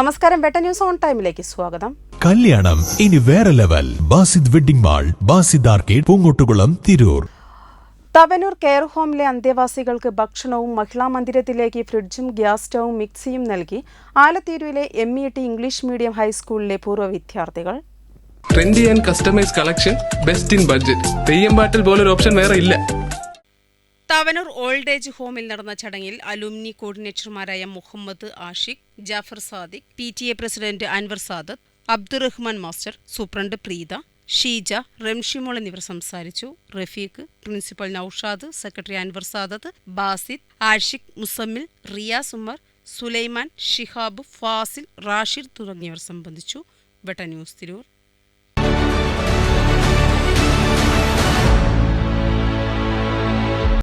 നമസ്കാരം. ബെട്ട news on ടൈമിലേക്ക് സ്വാഗതം. കല്യാണം. ഇനി വേറെ level. Basid wedding mall Basid arcade Poongottukulam Tirur. Tavanur care ഹോമിലെ അന്തേവാസികൾക്ക് ഭക്ഷണവും മഹിളാ മന്ദിരത്തിലേക്ക് ഫ്രിഡ്ജും ഗ്യാസ് സ്റ്റവും മിക്സിയും നൽകി ആലത്തീരുവിലെ M E T English medium ഹൈസ്കൂളിലെ പൂർവ വിദ്യാർത്ഥികൾ. Trendy and customise collection best in budget Theyyam പാട്ടിൽ പോലൊരു ഓപ്ഷൻ വേറെ ഇല്ല. തവനൂർ ഓൾഡ് ഏജ് ഹോമിൽ നടന്ന ചടങ്ങിൽ alumni കോർഡിനേറ്റർമാരായ Muhammad Ashiq Jafar Sadiq P T A president Anwar Sadath Abdurahman master superintendent Preetha Sheeja Ramshimol എന്നിവർ സംസാരിച്ചു. റഫീഖ് പ്രിൻസിപ്പൽ നൌഷാദ് സെക്രട്ടറി അൻവർ സാദത്ത് ബാസിദ് ആഷിഖ് മുസമ്മിൽ റിയാസ് ഉമർ സുലൈമാൻ ഷിഹാബ് ഫാസിൽ റാഷിദ് തുടങ്ങിയവർ സംബന്ധിച്ചു. വെട്ട ന്യൂസ് തിരൂർ.